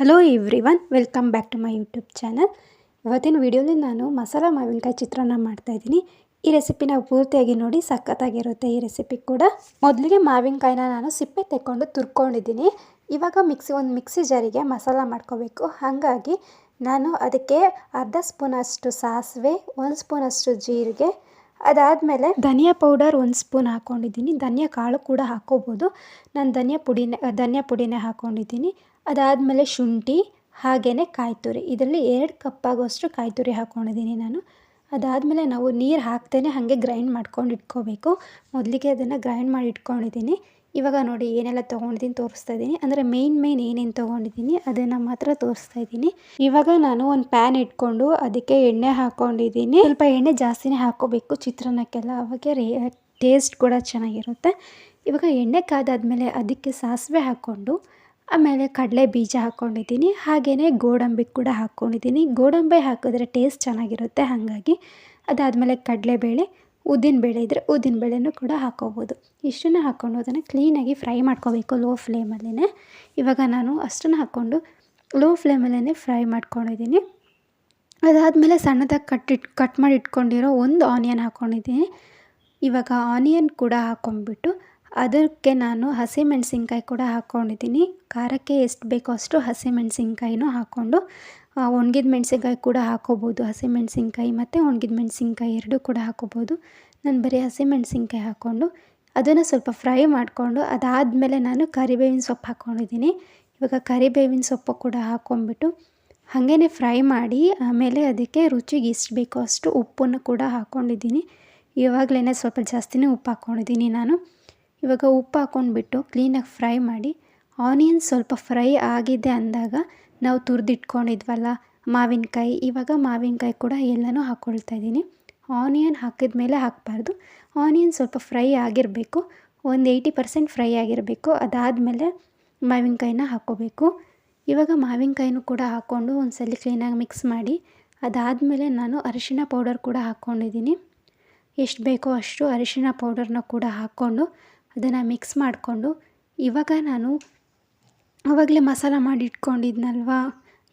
Hello everyone welcome back to my YouTube channel ಇವತ್ತಿನ ವಿಡಿಯೋಲಿ ನಾನು ಮಸಾಲ ಮಾವಿನಕಾಯಿ ಚಿತ್ರಾನ್ನ ಮಾಡ್ತಾಯಿದ್ದೀನಿ ಈ ರೆಸಿಪಿನ ಪೂರ್ತಿಯಾಗಿ ನೋಡಿ, ಸಖತ್ತಾಗಿರುತ್ತೆ ಈ ರೆಸಿಪಿ ಕೂಡ. ಮೊದಲಿಗೆ ಮಾವಿನಕಾಯಿನ ನಾನು ಸಿಪ್ಪೆ ತೆಕ್ಕೊಂಡು ತುರ್ಕೊಂಡಿದ್ದೀನಿ. ಇವಾಗ ಮಿಕ್ಸಿ ಒಂದು ಮಿಕ್ಸಿ ಜಾರಿಗೆ ಮಸಾಲ ಮಾಡ್ಕೋಬೇಕು. ಹಾಗಾಗಿ ನಾನು ಅದಕ್ಕೆ ಅರ್ಧ ಸ್ಪೂನಷ್ಟು ಸಾಸಿವೆ, ಒಂದು ಸ್ಪೂನಷ್ಟು ಜೀರಿಗೆ ಅದಾದಮೇಲೆ ಧನಿಯಾ ಪೌಡರ್ ಒಂದು ಸ್ಪೂನ್ ಹಾಕ್ಕೊಂಡಿದ್ದೀನಿ. ಧನಿಯಾ ಕಾಳು ಕೂಡ ಹಾಕ್ಕೋಬೋದು. ನಾನು ಧನಿಯಾ ಪುಡಿನೇ ಧನಿಯಾ ಪುಡಿನೇ ಹಾಕ್ಕೊಂಡಿದ್ದೀನಿ. ಅದಾದಮೇಲೆ ಶುಂಠಿ ಹಾಗೆಯೇ ಕಾಯ್ತುರಿ. ಇದರಲ್ಲಿ ಎರಡು ಕಪ್ಪಾಗುವಷ್ಟು ಕಾಯಿ ತುರಿ ಹಾಕ್ಕೊಂಡಿದ್ದೀನಿ ನಾನು. ಅದಾದಮೇಲೆ ನಾವು ನೀರು ಹಾಕ್ತೇನೆ ಹಾಗೆ ಗ್ರೈಂಡ್ ಮಾಡ್ಕೊಂಡು ಇಟ್ಕೋಬೇಕು. ಮೊದಲಿಗೆ ಅದನ್ನು ಗ್ರೈಂಡ್ ಮಾಡಿ ಇಟ್ಕೊಂಡಿದ್ದೀನಿ. ಇವಾಗ ನೋಡಿ ಏನೆಲ್ಲ ತೊಗೊಂಡಿದ್ದೀನಿ ತೋರಿಸ್ತಾ ಇದ್ದೀನಿ. ಅಂದರೆ ಮೇಯ್ನ್ ಮೇಯ್ನ್ ಏನೇನು ತೊಗೊಂಡಿದ್ದೀನಿ ಅದನ್ನು ಮಾತ್ರ ತೋರಿಸ್ತಾ ಇದ್ದೀನಿ. ಇವಾಗ ನಾನು ಒಂದು ಪ್ಯಾನ್ ಇಟ್ಕೊಂಡು ಅದಕ್ಕೆ ಎಣ್ಣೆ ಹಾಕ್ಕೊಂಡಿದ್ದೀನಿ ಸ್ವಲ್ಪ ಎಣ್ಣೆ ಜಾಸ್ತಿನೇ ಹಾಕೋಬೇಕು ಚಿತ್ರಾನ್ನಕ್ಕೆಲ್ಲ. ಅವಾಗ ರೇ ಟೇಸ್ಟ್ ಕೂಡ ಚೆನ್ನಾಗಿರುತ್ತೆ. ಇವಾಗ ಎಣ್ಣೆ ಕಾದಾದಮೇಲೆ ಅದಕ್ಕೆ ಸಾಸಿವೆ ಹಾಕ್ಕೊಂಡು, ಆಮೇಲೆ ಕಡಲೆ ಬೀಜ ಹಾಕ್ಕೊಂಡಿದ್ದೀನಿ. ಹಾಗೆಯೇ ಗೋಡಂಬಿ ಕೂಡ ಹಾಕ್ಕೊಂಡಿದ್ದೀನಿ. ಗೋಡಂಬಿ ಹಾಕಿದ್ರೆ ಟೇಸ್ಟ್ ಚೆನ್ನಾಗಿರುತ್ತೆ ಹಾಗಾಗಿ. ಅದಾದಮೇಲೆ ಕಡಲೆಬೇಳೆ ಉದ್ದಿನಬೇಳೆ ಇದ್ದರೆ ಉದ್ದಿನಬೇಳೆನೂ ಕೂಡ ಹಾಕ್ಕೋಬೋದು ಇಷ್ಟನ್ನು ಹಾಕ್ಕೊಂಡು ಅದನ್ನು ಕ್ಲೀನಾಗಿ ಫ್ರೈ ಮಾಡ್ಕೋಬೇಕು ಲೋ ಫ್ಲೇಮಲ್ಲೇ ಇವಾಗ ನಾನು ಅಷ್ಟನ್ನು ಹಾಕ್ಕೊಂಡು ಲೋ ಫ್ಲೇಮಲ್ಲೇ ಫ್ರೈ ಮಾಡ್ಕೊಂಡಿದ್ದೀನಿ. ಅದಾದಮೇಲೆ ಸಣ್ಣದಾಗಿ ಕಟ್ಟಿಟ್ಟು ಕಟ್ ಮಾಡಿ ಇಟ್ಕೊಂಡಿರೋ ಒಂದು ಆನಿಯನ್ ಹಾಕ್ಕೊಂಡಿದ್ದೀನಿ ಇವಾಗ ಆನಿಯನ್ ಕೂಡ ಹಾಕ್ಕೊಂಡ್ಬಿಟ್ಟು ಅದಕ್ಕೆ ನಾನು ಹಸಿಮೆಣಸಿನ್ಕಾಯಿ ಕೂಡ ಹಾಕ್ಕೊಂಡಿದ್ದೀನಿ ಖಾರಕ್ಕೆ ಎಷ್ಟು ಬೇಕೋ ಅಷ್ಟು ಹಸಿಮೆಣಸಿನ್ಕಾಯಿನೂ ಹಾಕ್ಕೊಂಡು ಒಣಗಿದ ಮೆಣಸಿನ್ಕಾಯಿ ಕೂಡ ಹಾಕೋಬೋದು. ಹಸಿಮೆಣಸಿನ್ಕಾಯಿ ಮತ್ತು ಒಣಗಿದ ಮೆಣಸಿನ್ಕಾಯಿ ಎರಡೂ ಕೂಡ ಹಾಕೋಬೋದು. ನಾನು ಬರೀ ಹಸಿಮೆಣ್ಸಿನ್ಕಾಯಿ ಹಾಕ್ಕೊಂಡು ಅದನ್ನು ಸ್ವಲ್ಪ ಫ್ರೈ ಮಾಡಿಕೊಂಡು ಅದಾದಮೇಲೆ ನಾನು ಕರಿಬೇವಿನ ಸೊಪ್ಪು ಹಾಕ್ಕೊಂಡಿದ್ದೀನಿ ಇವಾಗ ಕರಿಬೇವಿನ ಸೊಪ್ಪು ಕೂಡ ಹಾಕ್ಕೊಂಡ್ಬಿಟ್ಟು ಹಾಗೇ ಫ್ರೈ ಮಾಡಿ ಆಮೇಲೆ ಅದಕ್ಕೆ ರುಚಿಗೆ ಎಷ್ಟು ಬೇಕೋ ಅಷ್ಟು ಉಪ್ಪನ್ನು ಕೂಡ ಹಾಕ್ಕೊಂಡಿದ್ದೀನಿ ಇವಾಗಲೇ ಸ್ವಲ್ಪ ಜಾಸ್ತಿನೇ ಉಪ್ಪು ಹಾಕ್ಕೊಂಡಿದ್ದೀನಿ ನಾನು. ಇವಾಗ ಉಪ್ಪು ಹಾಕ್ಕೊಂಡ್ಬಿಟ್ಟು ಕ್ಲೀನಾಗಿ ಫ್ರೈ ಮಾಡಿ ಆನಿಯನ್ ಸ್ವಲ್ಪ ಫ್ರೈ ಆಗಿದೆ ಅಂದಾಗ ನಾವು ತುರಿದಿಟ್ಕೊಂಡಿದ್ವಲ್ಲ, ಮಾವಿನಕಾಯಿ. ಇವಾಗ ಮಾವಿನಕಾಯಿ ಕೂಡ ಎಲ್ಲನೂ ಹಾಕ್ಕೊಳ್ತಾ ಇದ್ದೀನಿ. ಆನಿಯನ್ ಹಾಕಿದ ಮೇಲೆ ಹಾಕಬಾರ್ದು. ಆನಿಯನ್ ಸ್ವಲ್ಪ ಫ್ರೈ ಆಗಿರಬೇಕು. ಒಂದು ಏಯ್ಟಿ ಪರ್ಸೆಂಟ್ ಫ್ರೈ ಆಗಿರಬೇಕು. ಅದಾದಮೇಲೆ ಮಾವಿನಕಾಯಿನ ಹಾಕ್ಕೋಬೇಕು ಇವಾಗ ಮಾವಿನಕಾಯಿನೂ ಕೂಡ ಹಾಕ್ಕೊಂಡು ಒಂದು ಸಲ ಕ್ಲೀನಾಗಿ ಮಿಕ್ಸ್ ಮಾಡಿ, ಅದಾದಮೇಲೆ ನಾನು ಅರಿಶಿಣ ಪೌಡರ್ ಕೂಡ ಹಾಕ್ಕೊಂಡಿದ್ದೀನಿ ಎಷ್ಟು ಬೇಕೋ ಅಷ್ಟು ಅರಿಶಿನ ಪೌಡರ್ನ ಕೂಡ ಹಾಕ್ಕೊಂಡು ಅದನ್ನು ಮಿಕ್ಸ್ ಮಾಡಿಕೊಂಡು, ಇವಾಗ ನಾನು ಆವಾಗಲೇ ಮಸಾಲ ಮಾಡಿ ಇಟ್ಕೊಂಡಿದ್ನಲ್ವಾ?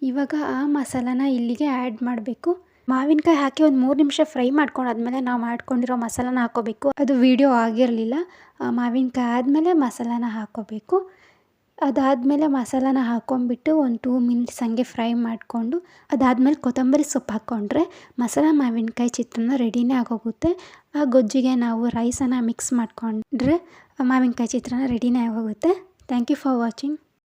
ಇವಾಗ ಆ ಮಸಾಲಾನ ಇಲ್ಲಿಗೆ ಆ್ಯಡ್ ಮಾಡಬೇಕು. ಮಾವಿನಕಾಯಿ ಹಾಕಿ ಒಂದು ಮೂರು ನಿಮಿಷ ಫ್ರೈ ಮಾಡ್ಕೊಂಡಾದ್ಮೇಲೆ ನಾವು ಮಾಡ್ಕೊಂಡಿರೋ ಮಸಾಲಾನ ಹಾಕೋಬೇಕು. ಅದು ವೀಡಿಯೋ ಆಗಿರಲಿಲ್ಲ. ಮಾವಿನಕಾಯಿ ಆದಮೇಲೆ ಮಸಾಲಾನ ಹಾಕೋಬೇಕು. ಅದಾದಮೇಲೆ ಮಸಾಲಾನ ಹಾಕೊಂಡ್ಬಿಟ್ಟು ಒಂದು ಟೂ ಮಿನಿಟ್ಸ್ ಹಂಗೆ ಫ್ರೈ ಮಾಡಿಕೊಂಡು, ಅದಾದಮೇಲೆ ಕೊತ್ತಂಬರಿ ಸೊಪ್ಪು ಹಾಕ್ಕೊಂಡ್ರೆ ಮಸಾಲ ಮಾವಿನಕಾಯಿ ಚಿತ್ರಾನ್ನ ರೆಡಿನೇ ಆಗೋಗುತ್ತೆ. ಆ ಗೊಜ್ಜಿಗೆ ನಾವು ರೈಸನ್ನು ಮಿಕ್ಸ್ ಮಾಡಿಕೊಂಡ್ರೆ ಮಾವಿನಕಾಯಿ ಚಿತ್ರಾನ್ನ ರೆಡಿನೇ ಆಗೋಗುತ್ತೆ. Thank you for watching